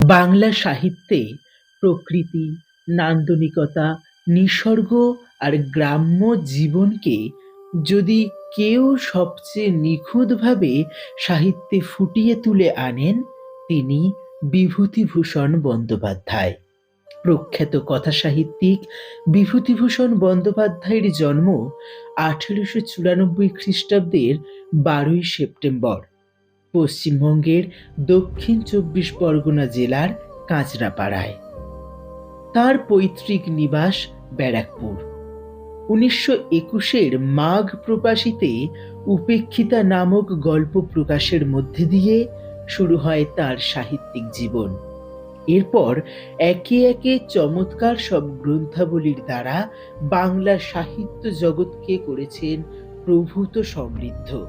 বাংলা সাহিত্যে প্রকৃতি নান্দনিকতা নিসর্গ আর গ্রাম্য জীবনকে যদি কেউ সবচেয়ে নিখুঁতভাবে সাহিত্যে ফুটিয়ে তুলে আনেন তিনি বিভূতিভূষণ বন্দ্যোপাধ্যায়। প্রখ্যাত কথা সাহিত্যিক বিভূতিভূষণ বন্দ্যোপাধ্যায়ের জন্ম আঠেরোশো চুরানব্বই খ্রিস্টাব্দের বারোই সেপ্টেম্বর। পশ্চিমবঙ্গের দক্ষিণ চব্বিশ পরগনা জেলার কাঁচরাপাড়ায়। তার পৈতৃক নিবাস ব্যারাকপুর। উনিশশো একুশের মাঘ প্রকাশিতে উপেক্ষিতা নামক গল্প প্রকাশের মধ্যে দিয়ে শুরু হয় তার সাহিত্যিক জীবন। এরপর একে একে চমৎকার সব গ্রন্থাবলীর দ্বারা বাংলা সাহিত্য জগৎকে করেছেন প্রভূত সমৃদ্ধ।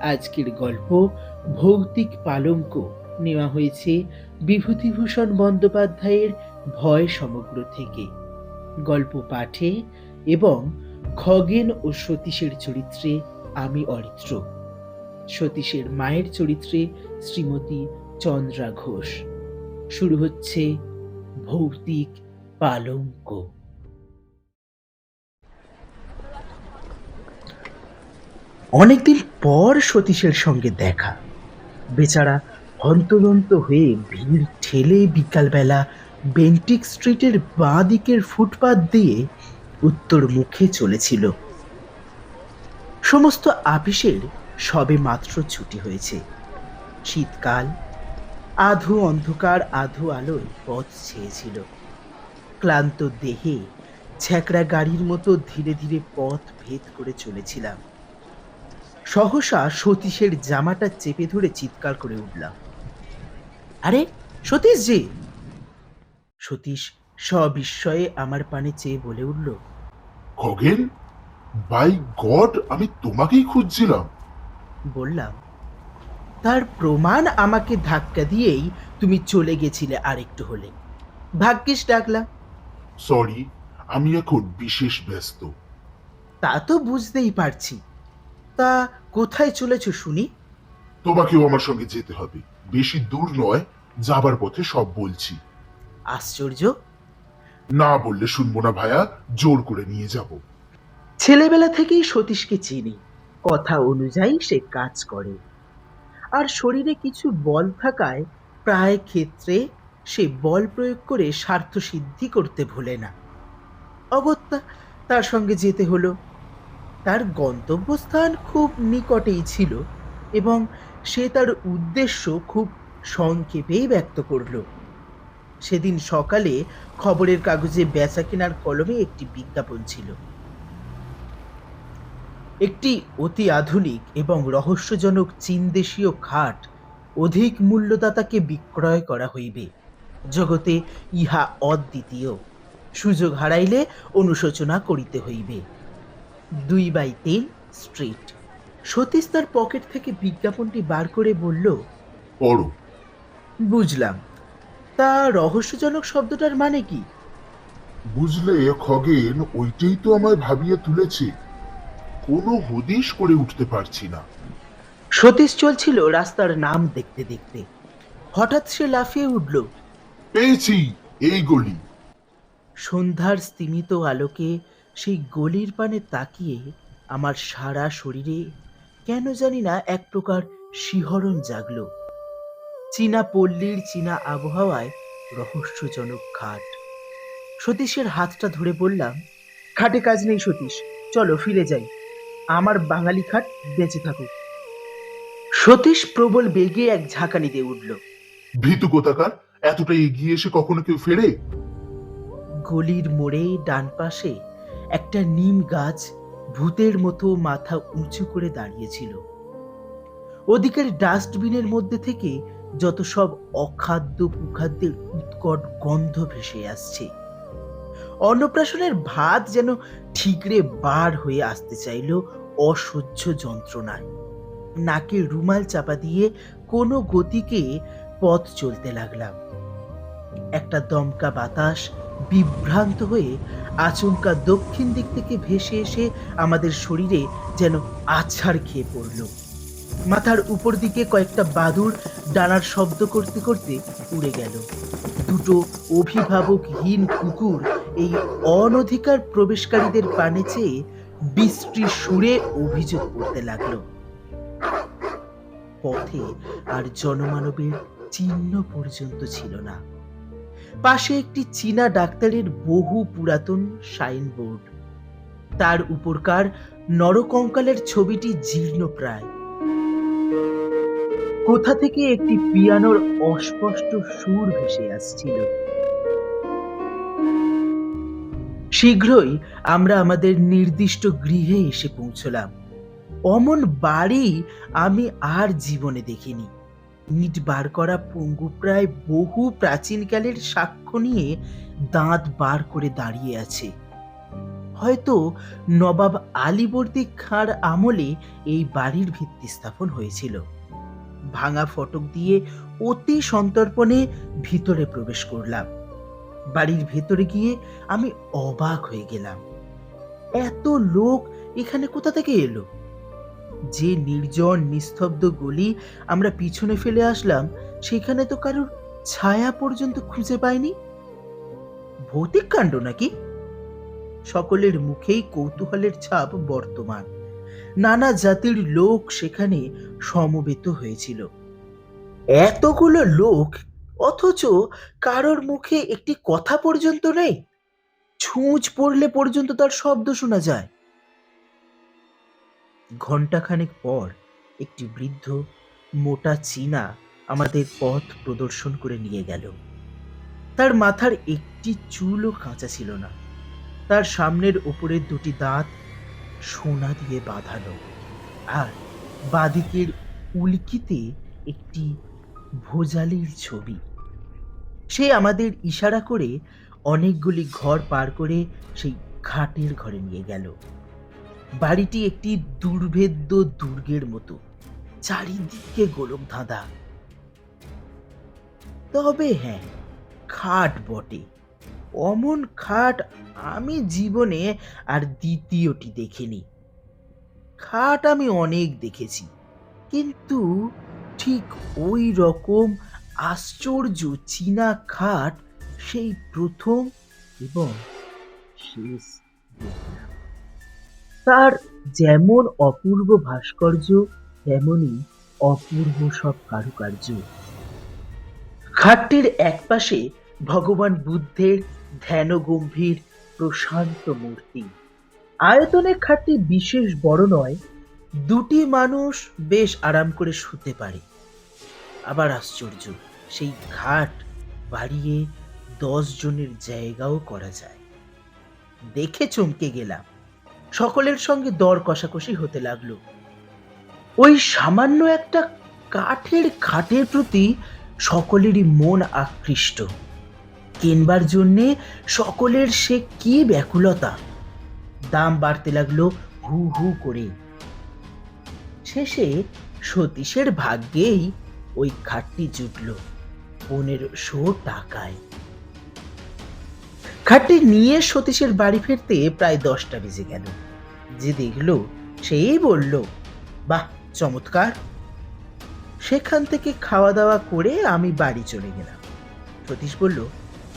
আজকের গল্প ভৌতিক পালঙ্ক নেওয়া হয়েছে বিভূতিভূষণ বন্দ্যোপাধ্যায়ের ভয় সমগ্র থেকে। গল্প পাঠে এবং খগেন ও সতীশের চরিত্রে আমি অরিত্র। সতীশের মায়ের চরিত্রে শ্রীমতী চন্দ্রা ঘোষ। শুরু হচ্ছে ভৌতিক পালঙ্ক। অনেকদিন পর সতীশের সঙ্গে দেখা। বেচারা হন্তদন্ত হয়ে ভিড় ঠেলে বিকালবেলা বেন্টিক স্ট্রিটের বাঁ দিকের ফুটপাত দিয়ে উত্তর মুখে চলেছিল। সমস্ত আপিসের সবে মাত্র ছুটি হয়েছে। শীতকাল, আধো অন্ধকার, আধো আলোয় পথ ছেয়েছিল। ক্লান্ত দেহে ছ্যাকড়া গাড়ির মতো ধীরে ধীরে পথ ভেদ করে চলেছিলাম। সহসা সতীশের জামাটা চেপে ধরে চিৎকার করে উঠলাম। আরে সতীশ জি সতীশ সবিস্ময়ে আমার পানে চেয়ে বলে উঠল খগেন বাই গড আমি তোমাকেই খুঁজছিলাম। বললাম তার প্রমাণ আমাকে ধাক্কা দিয়েই তুমি চলে গেছিলে আরেকটু হলে। ভাগ্যিস ডাকলাম সরি আমি এখন বিশেষ ব্যস্ত। তা তো বুঝতেই পারছি। তা কোথায় চলেছ শুনি? তোমাকেও আমার সঙ্গে যেতে হবে। বেশি দূর নয় যাবার পথে সব বলছি। আশ্চর্য? না বললে শুনব না ভায়া জোর করে নিয়ে যাব। ছেলেবেলা থেকেই সতীশকে চিনি। কথা অনুযায়ী সে কাজ করে। আর শরীরে কিছু বল থাকায় প্রায় ক্ষেত্রে সে বল প্রয়োগ করে স্বার্থ সিদ্ধি করতে ভোলে না। অগত্যা তার সঙ্গে যেতে হলো। তার গন্তব্যস্থান খুব নিকটেই ছিল এবং সে তার উদ্দেশ্য খুব সংক্ষেপেই ব্যক্ত করল। সেদিন সকালে খবরের কাগজে বেচা কেনার কলমে একটি বিজ্ঞাপন ছিল। একটি অতি আধুনিক এবং রহস্যজনক চীনদেশীয় খাট অধিক মূল্যদাতাকে বিক্রয় করা হইবে। জগতে ইহা অদ্বিতীয়। সুযোগ হারাইলে অনুশোচনা করিতে হইবে। দুই বাই তিন স্ট্রিট। সতীশ তার পকেট থেকে বিজ্ঞাপনটি বার করে বলল পড়ো। বুঝলাম। তা রহস্যজনক শব্দটার মানে কি? বুঝলে খগেন ওইটাই তো আমায় ভাবিয়ে তুলেছে। কোনো হদিশ করে উঠতে পারছি না। সতীশ চলছিল রাস্তার নাম দেখতে দেখতে। হঠাৎ সে লাফিয়ে উঠল। পেয়েছি এই গলি। সন্ধ্যার স্তিমিত আলোকে সেই গলির পানে তাকিয়ে আমার সারা শরীরে কেন জানি না এক প্রকার শিহরণ জাগল। চীনা পল্লীর চীনা আবহাওয়ায় রহস্যজনক খাট সতীশের হাতটা ধরে বললাম খাটে কাজ নেই সতীশ চলো ফিরে যাই। আমার বাঙালি খাট বেঁচে থাকুক। সতীশ প্রবল বেগে এক ঝাঁকানি দিয়ে উঠল। ভীতু কোথাকার? এতটা এগিয়ে এসে কখনো কেউ ফেরে? গলির মোড়ে ডান পাশে একটা নিম গাছ ভূতের মতো মাথা উঁচু করে দাঁড়িয়েছিল। ওদিকের ডাস্টবিনের মধ্যে থেকে যত সব অখাদ্য কুখাদ্যের উৎকট গন্ধ ভেসে আসছে। অন্নপ্রাশনের ভাত যেন ঠিকরে বার হয়ে আসতে চাইল অসহ্য যন্ত্রণায়। নাকে রুমাল চাপা দিয়ে কোনো গতিকে পথ চলতে লাগলাম। একটা দমকা বাতাস বিভ্রান্ত হয়ে আচমকা দক্ষিণ দিক থেকে ভেসে এসে আমাদের শরীরে যেন আছাড় খেয়ে পড়ল। মাথার উপর দিকে কয়েকটা বাদুর ডানার শব্দ করতে করতে উড়ে গেল। দুটো অভিভাবকহীন কুকুর এই অনধিকার প্রবেশকারীদের পানে চেয়ে বিশ্রী সুরে অভিযোগ করতে লাগল। পথে আর জনমানবের চিহ্ন পর্যন্ত ছিল না। পাশে একটি চীনা ডাক্তারের বহু পুরাতন সাইনবোর্ড। তার উপরকার নরকঙ্কালের ছবিটি জীর্ণ প্রায়। কোথা থেকে একটি পিয়ানোর অস্পষ্ট সুর ভেসে আসছিল? শীঘ্রই আমরা আমাদের নির্দিষ্ট গৃহে এসে পৌঁছলাম। অমন বাড়ি আমি আর জীবনে দেখিনি। ইট বার করা পঙ্গু প্রায় বহু প্রাচীনকালের সাক্ষ্য নিয়ে দাঁত বার করে দাঁড়িয়ে আছে। হয়তো নবাব আলীবর্দী খাঁর আমলে এই বাড়ির ভিত্তি স্থাপন হয়েছিল। ভাঙা ফটক দিয়ে অতি সন্তর্পণে ভিতরে প্রবেশ করলাম। বাড়ির ভেতরে গিয়ে আমি অবাক হয়ে গেলাম। এত লোক এখানে কোথা থেকে এলো? যে নির্জন, নিস্তব্ধ গলি আমরা পিছনে ফেলে আসলাম, সেখানে তো কারোর ছায়া পর্যন্ত খুঁজে পাইনি? ভৌতিক কাণ্ড নাকি? সকলের মুখেই কৌতূহলের ছাপ বর্তমান। নানা জাতির লোক সেখানে সমবেত হয়েছিল। এতগুলো লোক, অথচ কারোর মুখে একটি কথা পর্যন্ত নেই। ছুঁচ পড়লে পর্যন্ত তার শব্দ শোনা যায়। ঘন্টাখানেক পর একটি বৃদ্ধ মোটা চীনা আমাদের পথ প্রদর্শন করে নিয়ে গেল। তার মাথার একটি চুলও কাঁচা ছিল না। তার সামনের ওপরের দুটি দাঁত সোনা দিয়ে বাঁধানো আর বাদিকের উল্কিতে একটি ভোজালির ছবি। সে আমাদের ইশারা করে অনেকগুলি ঘর পার করে সেই খাটের ঘরে নিয়ে গেল। বাড়িটি একটি দুর্ভেদ্য দুর্গের মতো, চারিদিকে গোলক ধাঁধা তবে হ্যাঁ খাট বটে। অমন খাট আমি জীবনে আর দ্বিতীয়টি দেখিনি। খাট আমি অনেক দেখেছি, কিন্তু ঠিক ওই রকম আশ্চর্য চীনা খাট সেই প্রথম এবং শেষ তার যেমন অপূর্ব ভাস্কর্য, তেমনি অপূর্ব সব কারুকার্য। খাটটির একপাশে ভগবান বুদ্ধের ধ্যান গম্ভীর প্রশান্ত মূর্তি। আয়তনে খাটটি বিশেষ বড় নয়, দুটি মানুষ বেশ আরাম করে শুতে পারে। আবার আশ্চর্য, সেই খাট বাড়িয়ে দশ জনের জায়গাও করা যায়। দেখে চমকে গেলাম। সকলের সঙ্গে দর কষাকষি হতে লাগল। ওই সামান্য একটা কাঠের খাটের প্রতি সকলেরই মন আকৃষ্ট। কেনবার জন্যে সকলের সে কি ব্যাকুলতা? দাম বাড়তে লাগল হু হু করে। শেষে সতীশের ভাগ্যেই ওই খাটটি জুটল পনেরোশো টাকায়। খাটটি নিয়ে সতীশের বাড়ি ফিরতে প্রায় দশটা বেজে গেল। যে দেখল সেই বলল, বাহ, চমৎকার। সেখান থেকে খাওয়া দাওয়া করে আমি বাড়ি চলে গেলাম। সতীশ বলল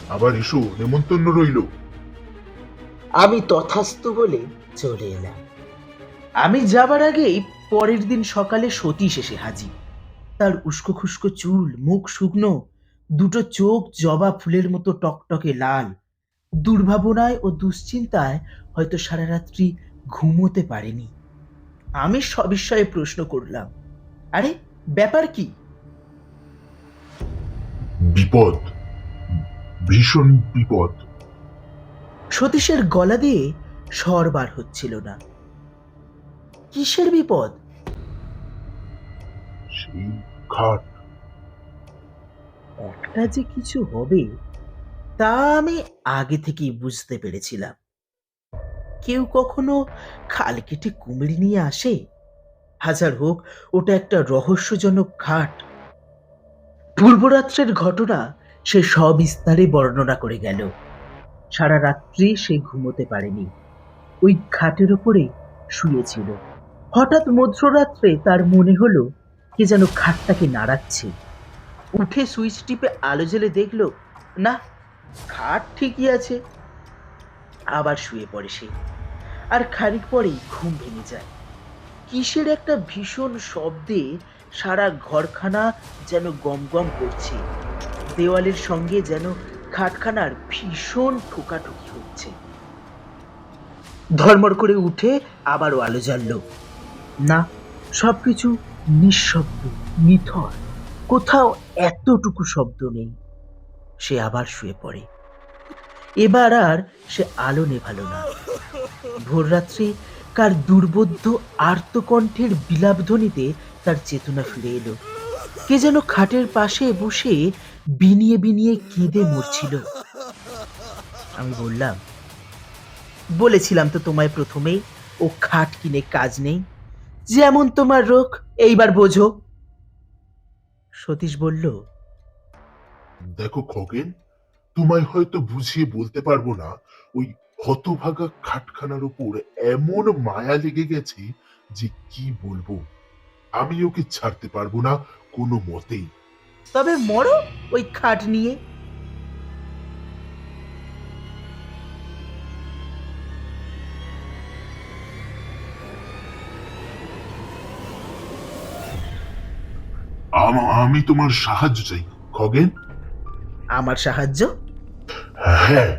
আবার এসো নেমন্তন্ন রইল। আমি তথাস্তু বলে চলে এলাম। আমি যাবার আগেই পরের দিন সকালে সতীশ এসে হাজির। তার উস্কো খুস্কো চুল মুখ শুকনো দুটো চোখ জবা ফুলের মতো টকটকে লাল। দুর্ভাবনায় ও দুশ্চিন্তায় হয়তো সারা রাত্রি ঘুমোতে পারেনি। আমি সবিস্ময়ে প্রশ্ন করলাম আরে ব্যাপার কি? বিপদ। ভীষণ বিপদ। সতীশের গলা দিয়ে স্বর বার হচ্ছিল না। কিসের বিপদ? সেই খাট একটা যে কিছু হবে তা আমি আগে থেকেই বুঝতে পেরেছিলাম। কেউ কখনো খাল কেটে কুমির নিয়ে আসে? হাজার হোক ওটা একটা রহস্যজনক খাট পূর্বরাত্রের ঘটনা সে সবিস্তারে বর্ণনা করে গেল। সারা রাত্রি সে ঘুমোতে পারেনি। ওই খাটের ওপরে শুয়েছিল। হঠাৎ মধ্যরাত্রে তার মনে হলো কে যেন খাটটাকে নাড়াচ্ছে। উঠে সুইচ টিপে আলো জ্বেলে দেখল, না খাট ঠিকই আছে। আবার শুয়ে পড়ে সে। আর খানিক পরেই ঘুম ভেঙে যায়। কিসের একটা ভীষণ শব্দে সারা ঘরখানা যেন গম গম করছে। দেওয়ালের সঙ্গে যেন খাটখানার ভীষণ ঠোকাঠুকি হচ্ছে। ধর্মর করে উঠে আবারও আলো জ্বালল। না, সবকিছু নিঃশব্দ, নিথর। কোথাও এতটুকু শব্দ নেই। সে আবার শুয়ে পড়ে। এবার আর সে আলো নেভালো না। ভোররাত্রে কার দুর্বোধ্য আর্তকণ্ঠের বিলাপধ্বনিতে তার চেতনা ফিরে এলো। কে যেন খাটের পাশে বসে বিনিয়ে বিনিয়ে কেঁদে মরছিল। আমি বললাম, বলেছিলাম তো তোমায় প্রথমেই ও খাট কিনে কাজ নেই। যেমন তোমার রোগ, এইবার বোঝো। সতীশ বলল, দেখো খগেন, তোমায় হয়তো বুঝিয়ে বলতে পারব না, ওই হতভাগা খাটখানার উপর এমন মায়া লেগে গেছে যে কি বলব? আমি ওকে ছাড়তে পারব না কোনো মতেই। তবে মরো ওই খাট নিয়ে। আমি তোমার সাহায্য চাই খগেন। আমার সাহায্য? হ্যাঁ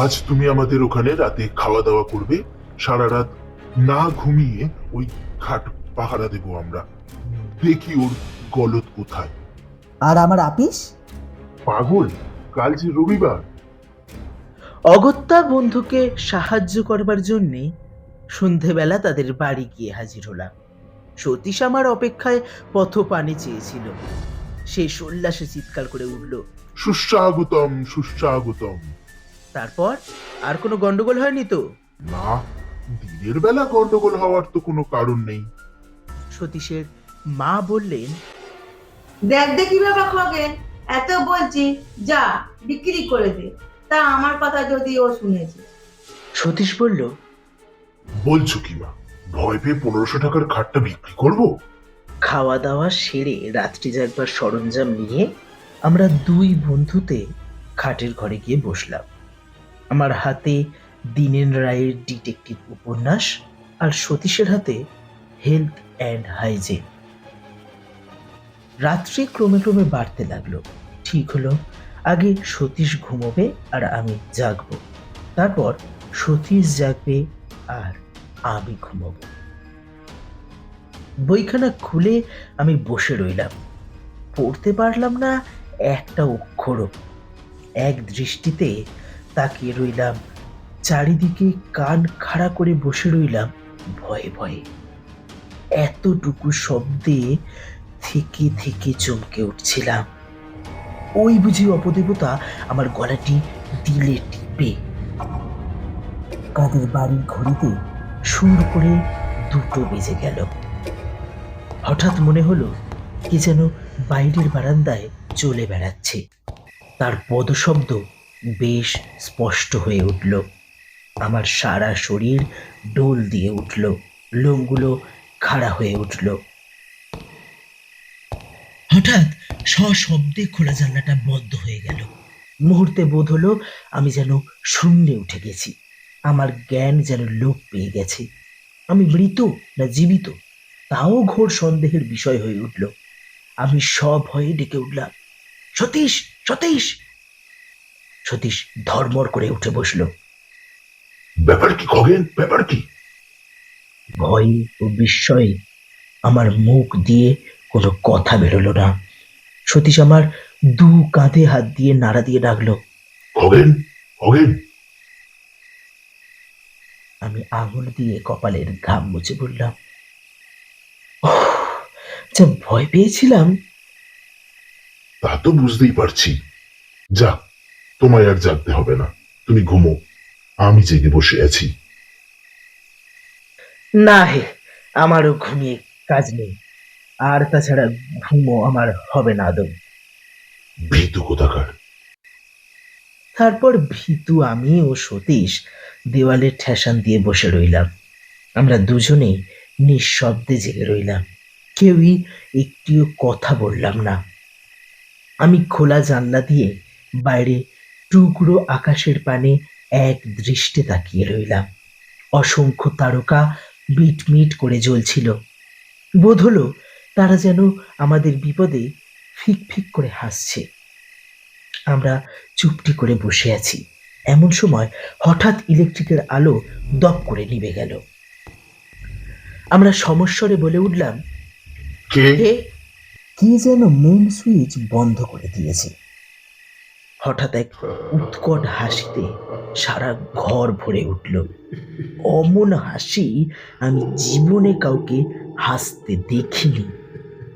আজ তুমি আমাদের ওখানে রাতে খাওয়া দাওয়া করবে। সারা রাত না ঘুমিয়ে ওই খাট পাহারা দেবো আমরা। দেখি ওর গলত কোথায়। আর আমার আপিস? পাগল কাল যে রবিবার। অগত্যা বন্ধুকে সাহায্য করবার জন্যে সন্ধেবেলা তাদের বাড়ি গিয়ে হাজির হলাম। সতীশ আমার অপেক্ষায় পথ পানি চেয়েছিল। সে সল্লাসে চিৎকার করে উঠল সুস্বাগতম সুস্বাগতম। তারপর আর কোনো গন্ডগোল হয়নি তো? না দিনের বেলা গন্ডগোল হওয়ার তো কোনো কারণ নেই। সতীশের মা বললেন দেখ দেখি বাবা খগেন এত বলছি যা বিক্রি করে দে। তা আমার কথা যদি ও শুনেছে। সতীশ বলল বলছো কি মা? ভয় পেয়ে পনেরোশো টাকার খাটটা বিক্রি করব? খাওয়া দাওয়া সেরে রাত্রি যাকবার সরঞ্জাম নিয়ে আমরা দুই বন্ধুতে খাটের ঘরে গিয়ে বসলাম। আমার হাতে দীনেন রায়ের ডিটেকটিভ উপন্যাস আর সতীশের হাতে হেলথ অ্যান্ড হাইজিন রাত্রি ক্রমে ক্রমে বাড়তে লাগল। ঠিক হলো, আগে সতীশ ঘুমোবে আর আমি জাগবো। তারপর সতীশ জাগবে আর আমি ঘুমোবো। বইখানা খুলে আমি বসে রইলাম। পড়তে পারলাম না একটা অক্ষরও। এক দৃষ্টিতে তাকিয়ে রইলাম। চারিদিকে কান খাড়া করে বসে রইলাম ভয়ে ভয়ে। এতটুকু শব্দে থেকে থেকে চমকে উঠছিলাম। ওই বুঝি অপদেবতা আমার গলাটি দিলে টিপে। কাদের বাড়ির ঘড়িতে সুর করে দুটো বেজে গেল। হঠাৎ মনে হলো কে যেন বাইরের বারান্দায় চলে বেড়াচ্ছে। তার পদশব্দ বেশ স্পষ্ট হয়ে উঠল। আমার সারা শরীর ডোল দিয়ে উঠল। লোমগুলো খাড়া হয়ে উঠল। হঠাৎ সশব্দে খোলা জানলাটা বন্ধ হয়ে গেল। মুহূর্তে বোধ হলো আমি যেন শূন্যে উঠে গেছি। আমার জ্ঞান যেন লোপ পেয়ে গেছে। আমি মৃত না জীবিত? তাও ঘোর সন্দেহের বিষয় হয়ে উঠল। আমি সব ভয়ে ডেকে উঠলাম সতীশ সতীশ! সতীশ ধর্মর করে উঠে বসল। ব্যাপার কি খগেন? ব্যাপার কি? ভয় ও বিস্ময়ে আমার মুখ দিয়ে কোনো কথা বেরোলো না। সতীশ আমার দু কাঁধে হাত দিয়ে নাড়া দিয়ে ডাকলো খগেন খগেন আমি আঙুল দিয়ে কপালের ঘাম মুছে বললাম যা ভয় পেয়েছিলাম! তা তো বুঝতেই পারছি। যা তোমায় আর জাগতে হবে না। তুমি ঘুমো আমি জেগে বসে আছি। না হে আমারও ঘুমিয়ে কাজ নেই। আর তাছাড়া ঘুমও আমার হবে না আদৌ ভীতু কোথাকার? তারপর ভীতু আমি ও সতীশ দেওয়ালে ঠেসান দিয়ে বসে রইলাম। আমরা দুজনেই নিঃশব্দে জেগে রইলাম। কেউই একটিও কথা বললাম না। আমি খোলা জানলা দিয়ে বাইরে টুকরো আকাশের পানে এক দৃষ্টে তাকিয়ে রইলাম। অসংখ্য তারকা মিটমিট করে জ্বলছিল। বোধ হলো তারা যেন আমাদের বিপদে ফিক ফিক করে হাসছে। আমরা চুপটি করে বসে আছি। এমন সময় হঠাৎ ইলেকট্রিকের আলো দপ করে নিভে গেল। আমরা সমস্বরে বলে উঠলাম কে? কি? যেন মেন সুইচ বন্ধ করে দিয়েছে। হঠাৎ এক উৎকট হাসিতে সারা ঘর ভরে উঠল। অমন হাসি আমি জীবনে কাউকে হাসতে দেখিনি।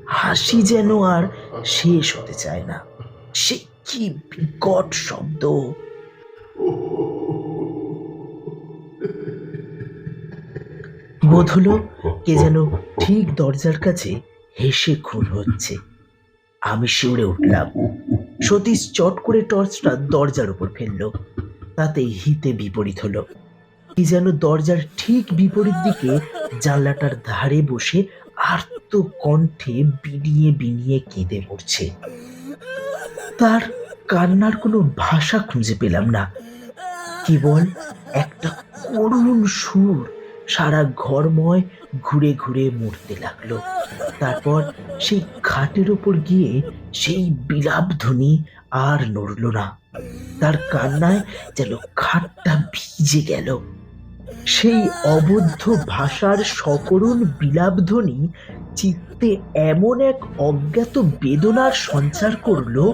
হাসি যেন আর শেষ হতে চায় না। সে কি বিকট শব্দ। বোধ হলো কে যেন ঠিক দরজার কাছে হেসে খুন হচ্ছে। আমি শিউরে উঠলাম। সতীশ চট করে টর্চটা দরজার উপর ফেলল। তাতে হিতে বিপরীত হলো। কি যেন দরজার ঠিক বিপরীত দিকে জানলাটার ধারে বসে আর্ত কণ্ঠে বিনিয়ে বিনিয়ে কেঁদে পড়ছে। তার কান্নার কোনো ভাষা খুঁজে পেলাম না। কেবল একটা করুণ সুর সারা ঘরময় ঘুরে ঘুরে মরতে লাগল। তারপর সেই খাটের ওপর গিয়ে সেই বিলাপ ধ্বনি আর নড়ল না। তার কান্নায় যেন খাটটা ভিজে গেল। সেই অবদ্ধ ভাষার সকরুণ বিলাপ ধ্বনি চিত্তে এমন এক অজ্ঞাত বেদনার সঞ্চার করল,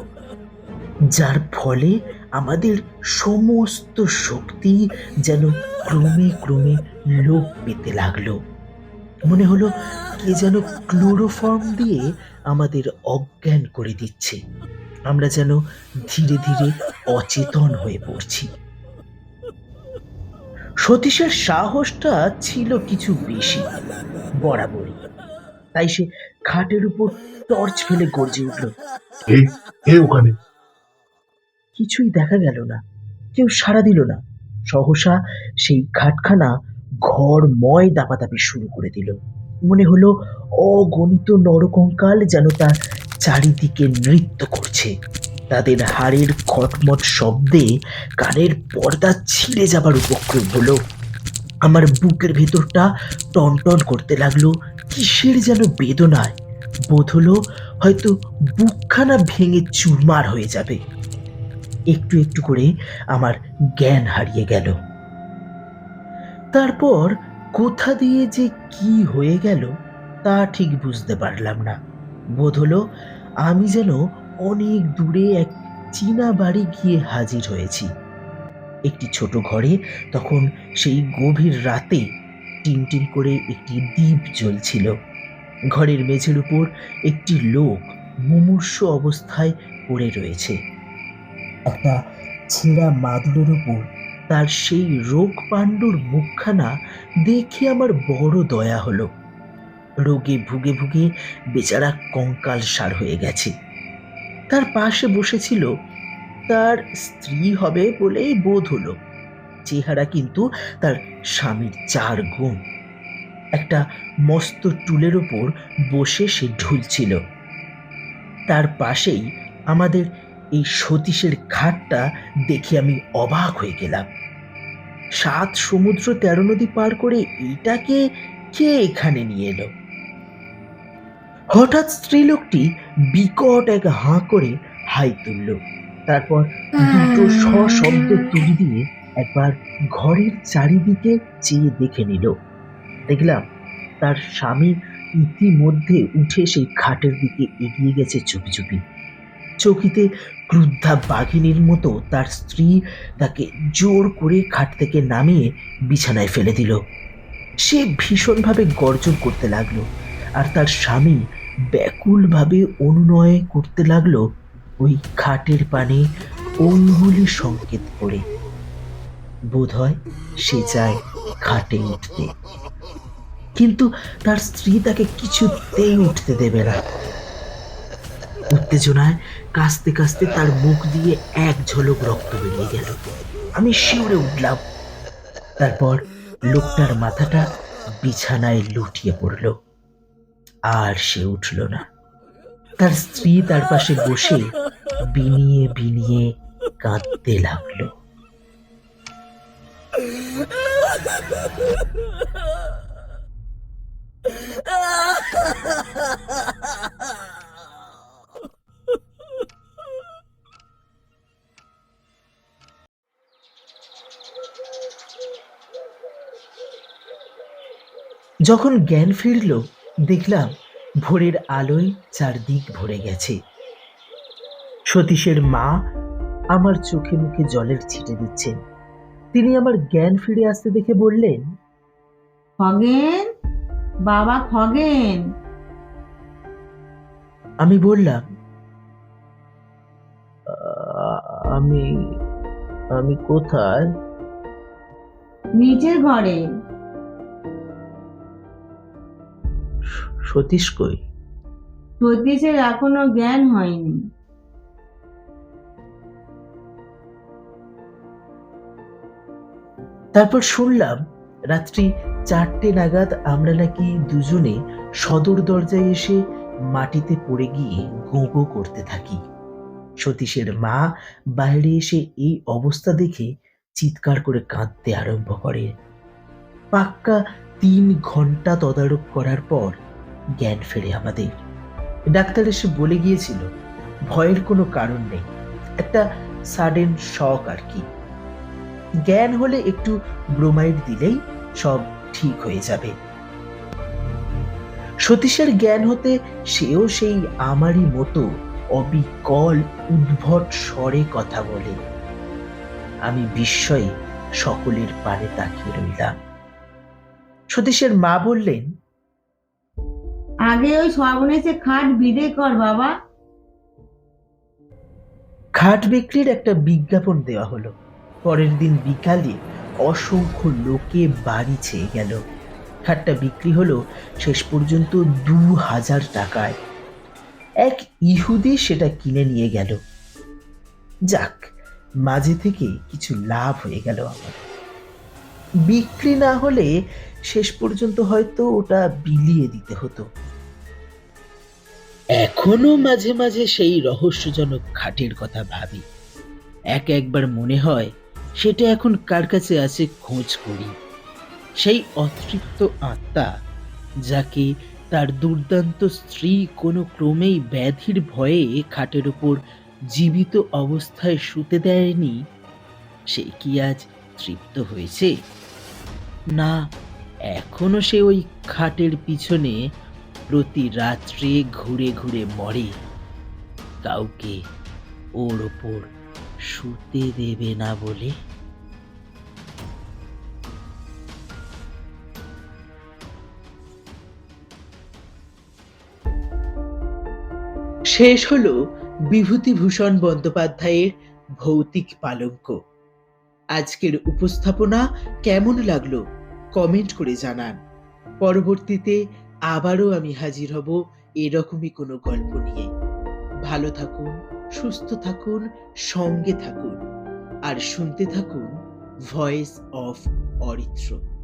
যার ফলে আমাদের সমস্ত শক্তি যেন ক্রমে ক্রমে লোপ পেতে লাগল। মনে হলো কে যেন ক্লোরোফর্ম দিয়ে আমাদের অজ্ঞান করে দিচ্ছে। আমরা যেন ধীরে ধীরে অচেতন হয়ে পড়ছি। সতীশের সাহসটা ছিল কিছু বেশি বরাবরই। তাই সে খাটের উপর টর্চ ফেলে গর্জে উঠল ওখানে? কিছুই দেখা গেল না কেউ সাড়া দিল না। সহসা সেই ঘাটখানা ঘরময় দাপাদাপি শুরু করে দিল। মনে হলো অগণিত নরকঙ্কাল যেন তার চারিদিকে নৃত্য করছে। তাদের হাড়ের খটমট শব্দে কানের পর্দা ছিঁড়ে যাবার উপক্রম হলো। আমার বুকের ভেতরটা টনটন করতে লাগল, কিসের যেন বেদনায়। বোধ হলো হয়তো বুকখানা ভেঙে চুরমার হয়ে যাবে। একটু একটু করে আমার জ্ঞান হারিয়ে গেল। তারপর কোথা দিয়ে যে কি হয়ে গেল তা ঠিক বুঝতে পারলাম না। বোধ হলো আমি যেন অনেক দূরে এক চীনা বাড়ি গিয়ে হাজির হয়েছি। একটি ছোট ঘরে তখন সেই গভীর রাতে টিমটিম করে একটি দ্বীপ জ্বলছিল। ঘরের মেঝের উপর একটি লোক মুমূর্ষ অবস্থায় পড়ে রয়েছে। একটা ছেঁড়া মাদুরের উপর তার সেই রোগ পাণ্ডুর মুখখানা দেখে আমার বড় দয়া হলো। রোগে ভুগে ভুগে বেচারা কঙ্কাল সার হয়ে গেছে। তার পাশে বসেছিল। তার স্ত্রী হবে বলেই বোধ হলো। চেহারা কিন্তু তার স্বামীর চার গুণ। একটা মস্ত টুলের ওপর বসে সে ঢুলছিল। তার পাশেই আমাদের এই সতীশের খাটটা দেখে আমি অবাক হয়ে গেলাম। সাত সমুদ্র তেরো নদী পার করে এটাকে কে এখানে নিয়ে এলো? হঠাৎ স্ত্রীলোকটি বিকট এক হাঁ করে হাই তুলল। তারপর দুটো সশব্দ তুলি দিয়ে একবার ঘরের চারিদিকে চেয়ে দেখে নিল। দেখলাম তার স্বামী ইতিমধ্যে উঠে সেই খাটের দিকে এগিয়ে গেছে চুপি চুপি। চকিতে ক্রুদ্ধা বাঘিনীর মতো তার স্ত্রী তাকে জোর করে খাট থেকে নামিয়ে বিছানায় ফেলে দিল। সে ভীষণভাবে গর্জন করতে লাগল। আর তার স্বামী ব্যাকুলভাবে অনুনয় করতে লাগল ওই খাটের পানে অঙ্গুলি সংকেত করে বোধ হয় সে চায় খাটে উঠতে। কিন্তু তার স্ত্রী তাকে কিছুতেই উঠতে দেবে না। উত্তেজনায় কাস্তে কাস্তে তার মুখ দিয়ে এক ঝলক রক্ত বেরিয়ে গেল। আমি শিউরে উঠলাম। তারপর লোকটার মাথাটা বিছানায় লুটিয়ে পড়ল। আর সে উঠল না। তার স্ত্রী তার পাশে বসে বিনিয়ে বিনিয়ে কাঁদতে লাগল। যখন জ্ঞান ফিরল দেখলাম ভোরের আলোয় চারদিক ভরে গেছে। সতীশের মা আমার চোখে মুখে জলের ছিটে দিচ্ছেন। তিনি আমার জ্ঞান ফিরে আসতে দেখে বললেন খগেন বাবা খগেন। আমি বললাম "আ- আমি আমি কোথায়? নিচের ঘরে। সতীশ কই? সতীশের এখনও জ্ঞান হয়নি। তারপর শুনলাম রাত্রি চারটে নাগাদ আমরা নাকি দুজনে সদর দরজায় এসে মাটিতে পড়ে গিয়ে গোঁ করতে থাকি। সতীশের মা বাইরে এসে এই অবস্থা দেখে চিৎকার করে কাঁদতে আরম্ভ করে। পাক্কা তিন ঘণ্টা তদারক করার পর জ্ঞান ফেরে আমাদের। ডাক্তার এসে বলে গিয়েছিল, ভয়ের কোনো কারণ নেই। একটা সাডেন শক আর কি। জ্ঞান হলে একটু ব্রোমাইড দিলেই সব ঠিক হয়ে যাবে। সতীশের জ্ঞান হতে সেও সেই আমারই মতো অবিকল, উদ্ভট স্বরে কথা বলে। আমি বিস্ময়ে সকলের পানে তাকিয়ে রইলাম। সতীশের মা বললেন আগে ওই সর্বনেশে খাট বিদে কর বাবা। খাট বিক্রির একটা বিজ্ঞাপন দেওয়া হলো। পরের দিন বিকালে অসংখ্য লোকে বাড়ি ছেয়ে গেল। খাটটা বিক্রি হলো শেষ পর্যন্ত দু হাজার টাকায়। এক ইহুদি সেটা কিনে নিয়ে গেল। যাক, মাঝে থেকে কিছু লাভ হয়ে গেল আমার। বিক্রি না হলে শেষ পর্যন্ত হয়তো ওটা বিলিয়ে দিতে হতো। এখনও মাঝে মাঝে সেই রহস্যজনক খাটের কথা ভাবি। এক একবার মনে হয় সেটা এখন কার কাছে আছে খোঁজ করি। সেই অতৃপ্ত আত্মা, যাকে তার দুর্দান্ত স্ত্রী কোনো ক্রমেই ব্যাধির ভয়ে খাটের ওপর জীবিত অবস্থায় শুতে দেয়নি, সে কি আজ তৃপ্ত হয়েছে? না, এখনও সে ওই খাটের পিছনে প্রতি রাত্রে ঘুরে ঘুরে মরে। কাউকে ওর ওপর শুতে দেবে না বলে। শেষ হলো বিভূতিভূষণ বন্দ্যোপাধ্যায়ের ভৌতিক পালঙ্ক। আজকের উপস্থাপনা কেমন লাগল কমেন্ট করে জানান। পরবর্তীতে আবারও আমি হাজির হব এরকমই কোনো গল্প নিয়ে। ভালো থাকুন, সুস্থ থাকুন, সঙ্গে থাকুন, আর শুনতে থাকুন ভয়েস অফ অরিত্র